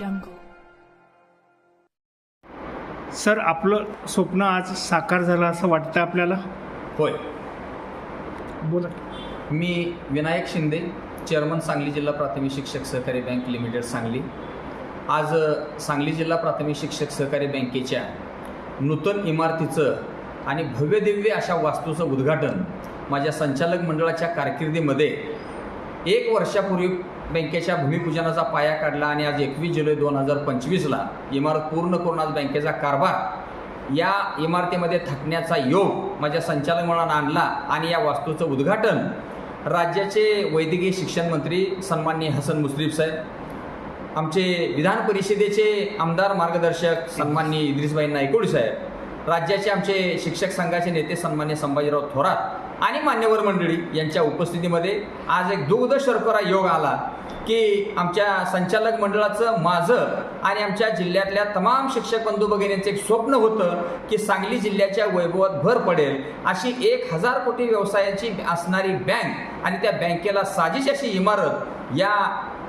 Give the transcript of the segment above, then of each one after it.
जंगल sir आपलं स्वप्न आज साकार झालं असं वाटतं आपल्याला? होय. बोला. मी विनायक शिंदे चेअरमन सांगली जिल्हा प्राथमिक शिक्षक सहकारी बँक लिमिटेड सांगली. आज सांगली जिल्हा प्राथमिक शिक्षक सहकारी बँकेच्या नूतन इमारतीचं आणि भव्यदिव्य अशा वास्तूचं उद्घाटन माझ्या संचालक मंडळाच्या कारकिर्दीमध्ये एक वर्षापूर्वी बँकेच्या भूमिपूजनाचा पाया काढला आणि आज एकवीस जुलै दोन हजार पंचवीसला इमारत पूर्ण करून आज बँकेचा कारभार या इमारतीमध्ये थकण्याचा योग माझ्या संचालक म्हणून आणला आणि या वास्तूचं उद्घाटन राज्याचे वैद्यकीय शिक्षण मंत्री सन्माननीय हसन मुश्रीफ साहेब आमचे विधान परिषदेचे आमदार मार्गदर्शक सन्माननीय इद्रिसबाई नायकोडी साहेब राज्याचे आमचे शिक्षक संघाचे नेते सन्मान्य संभाजीराव थोरात आणि मान्यवर मंडळी यांच्या उपस्थितीमध्ये आज एक दुग्ध शर्करा योग आला की आमच्या संचालक मंडळाचं माझं आणि आमच्या जिल्ह्यातल्या तमाम शिक्षक बंधू भगिनींचं एक स्वप्न होतं की सांगली जिल्ह्याच्या वैभवात भर पडेल अशी एक हजार कोटी व्यवसायाची असणारी बँक आणि त्या बँकेला साजिश अशी इमारत या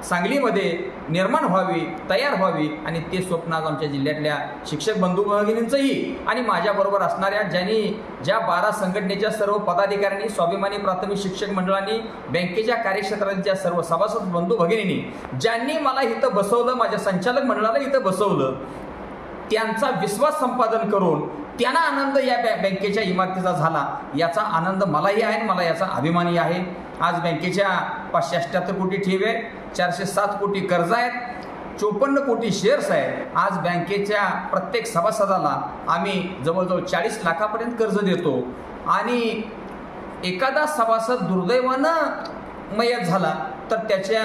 सांगलीमध्ये निर्माण व्हावी तयार व्हावी आणि ते स्वप्न आज आमच्या जिल्ह्यातल्या शिक्षक बंधू भगिनींचंही आणि माझ्याबरोबर असणाऱ्या ज्यांनी ज्या बारा संघटनेच्या सर्व पदाधिकाऱ्यांनी स्वाभिमानी प्राथमिक शिक्षक मंडळांनी बँकेच्या कार्यक्षेत्राच्या सर्व सभासद बंधू भगिनींनी ज्यांनी मला इथं बसवलं माझ्या संचालक मंडळाला इथं बसवलं त्यांचा विश्वास संपादन करून त्यांना आनंद या बॅ बँकेच्या इमारतीचा झाला. याचा आनंद मलाही आहे आणि मला याचा अभिमानही आहे. आज बँकेच्या पाचशे अठ्ठ्याहत्तर कोटी ठेवी आहेत चारशे सात कोटी कर्ज आहेत चोपन्न कोटी शेअर्स आहेत. आज बँकेच्या प्रत्येक सभासदाला आम्ही जवळजवळ चाळीस लाखापर्यंत कर्ज देतो. आणि एखादा सभासद दुर्दैवानं मयत झाला तर त्याच्या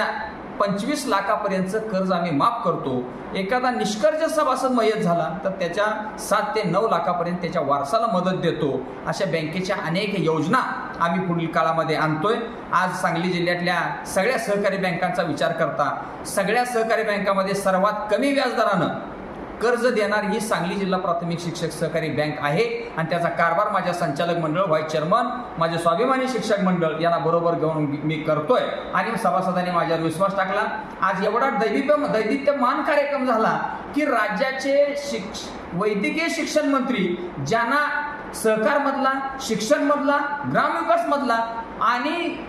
पंचवीस लाखापर्यंतचं कर्ज आम्ही माफ करतो. एखादा निष्कर्ष सभासद मयत झाला तर त्याच्या सात ते नऊ लाखापर्यंत त्याच्या वारसाला मदत देतो. अशा बँकेच्या अनेक योजना आम्ही पुढील काळामध्ये आणतोय. आज सांगली जिल्ह्यातल्या सगळ्या सहकारी बँकांचा विचार करता. सगळ्या सहकारी बँकामध्ये सर्वात कमी व्याजदरानं कर्ज देणार ही सांगली जिल्हा प्राथमिक शिक्षक सहकारी बँक आहे. आणि त्याचा कारभार माझ्या संचालक मंडळ व्हाईस चेअरमन माझे स्वाभिमानी शिक्षक मंडळ यांना बरोबर घेऊन मी करतोय. आणि सभासदांनी माझ्यावर विश्वास टाकला. आज एवढा दैदित्य दैदित्यमान कार्यक्रम झाला की राज्याचे शिक्ष वैद्यकीय शिक्षण मंत्री ज्यांना सहकारमधला शिक्षणमधला ग्रामविकासमधला आणि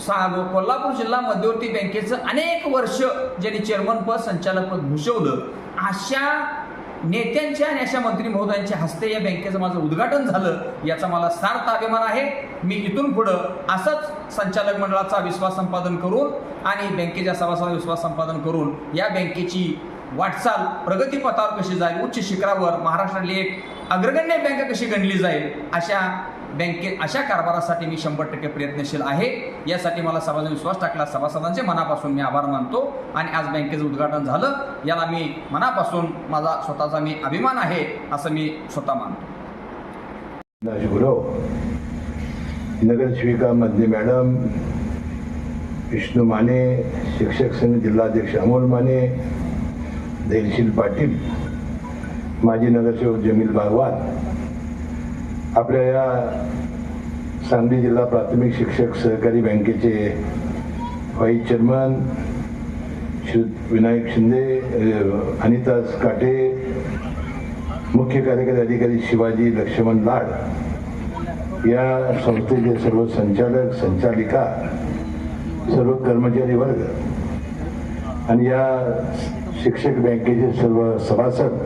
सा कोल्हापूर जिल्हा मध्यवर्ती बँकेचं अनेक वर्ष ज्यांनी चेअरमन पद संचालक पद भूषवलं अशा नेत्यांच्या आणि अशा मंत्री महोदयांच्या हस्ते या बँकेचं माझं उद्घाटन झालं याचा मला सार्थ अभिमान आहे. मी इथून पुढं असंच संचालक मंडळाचा विश्वास संपादन करून आणि बँकेच्या सभासद विश्वास संपादन करून या बँकेची वाटचाल प्रगतीपथावर कशी जाईल उच्च शिखरावर महाराष्ट्रातली एक अग्रगण्य बँक कशी गणली जाईल अशा बँकेत अशा कारभारासाठी मी शंभर टक्के प्रयत्नशील आहे. यासाठी मला सभासद विश्वास टाकला. सभासदांचे मनापासून मी आभार मानतो. आणि आज बँकेचं उद्घाटन झालं. याला मी मनापासून माझा स्वतःचा मी अभिमान आहे असं मी स्वतः मानतो. गुरव नगरसेविका मधले मॅडम विष्णू माने शिक्षक संघ जिल्हाध्यक्ष अमोल माने धैर्यशील पाटील माजी नगरसेवक जमील बागवान आपल्या या सांगली जिल्हा प्राथमिक शिक्षक सहकारी बँकेचे व्हाईस चेअरमन श्री विनायक शिंदे अनितास अनिता काटे मुख्य कार्यकारी अधिकारी शिवाजी लक्ष्मण लाड या संस्थेचे सर्व संचालक संचालिका सर्व कर्मचारी वर्ग आणि या शिक्षक बँकेचे सर्व सभासद